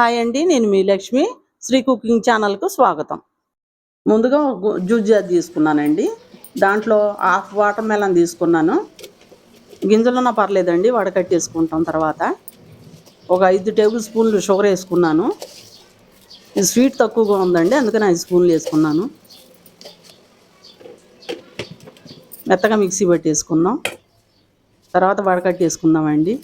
Hi అండి నేను మీ Lakshmi. Shri cooking ఛానల్కు స్వాగతం. ముందుగా ఒక జ్యూస్ జార్ తీసుకున్నానండి. దాంట్లో హాఫ్ వాటర్ మెలన్ తీసుకున్నాను. గింజలున్నా పర్లేదండి వడకట్టేసుకుంటాం తర్వాత. ఒక ఐదు టేబుల్ స్పూన్లు షుగర్ వేసుకున్నాను. ఇది స్వీట్ తక్కువగా ఉందండి అందుకని ఐదు స్పూన్లు వేసుకున్నాను. మెత్తగా మిక్సీ పట్టేసుకున్నాం తర్వాత వడకట్టేసుకుందామండి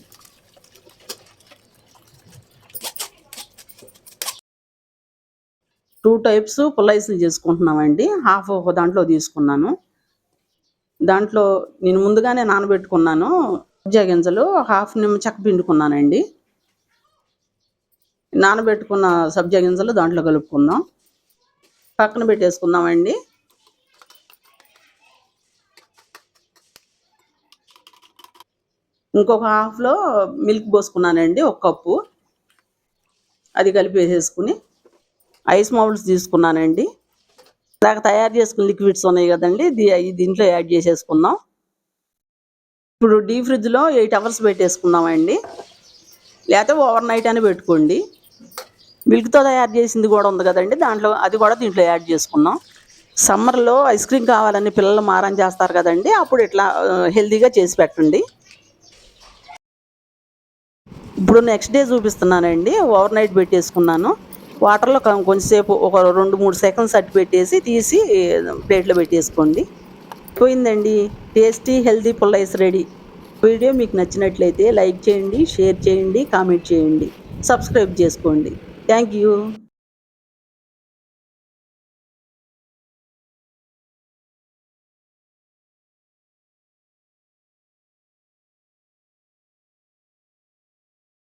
టూ టైప్స్ పుల్లైస్లు చేసుకుంటున్నామండి. హాఫ్ ఒక దాంట్లో తీసుకున్నాను. దాంట్లో నేను ముందుగానే నానబెట్టుకున్నాను సబ్జా గింజలు హాఫ్ నిమ్మ చెక్క పిండుకున్నానండి. నానబెట్టుకున్న సబ్జా గింజలు దాంట్లో కలుపుకుందాం. పక్కన పెట్టేసుకుందామండి. ఇంకొక హాఫ్లో మిల్క్ పోసుకున్నానండి ఒక కప్పు. అది కలిపి వేసేసుకుని ఐస్ మౌల్డ్స్ తీసుకున్నానండి. దాకా తయారు చేసుకున్న లిక్విడ్స్ ఉన్నాయి కదండి దీంట్లో యాడ్ చేసేసుకుందాం ఇప్పుడు డీ ఫ్రిడ్జ్లో ఎయిట్ అవర్స్ పెట్టేసుకుందామండి లేకపోతే ఓవర్ నైట్ అని పెట్టుకోండి. మిల్క్తో తయారు చేసింది కూడా ఉంది కదండి దాంట్లో అది కూడా దీంట్లో యాడ్ చేసుకుందాం సమ్మర్లో ఐస్ క్రీమ్ కావాలని పిల్లలు మారం చేస్తారు కదండి అప్పుడు ఇట్లా హెల్తీగా చేసి పెట్టండి. ఇప్పుడు నెక్స్ట్ డే చూపిస్తున్నానండి ఓవర్ నైట్ పెట్టేసుకున్నాను. వాటర్లో కొంచెంసేపు ఒక రెండు మూడు సెకండ్స్ అట్టు పెట్టేసి తీసి ప్లేట్లో పెట్టేసుకోండి. పోయిందండి. టేస్టీ హెల్తీ పుల్లైస్ రెడీ. వీడియో మీకు నచ్చినట్లయితే లైక్ చేయండి షేర్ చేయండి కామెంట్ చేయండి. సబ్స్క్రైబ్ చేసుకోండి. Thank you.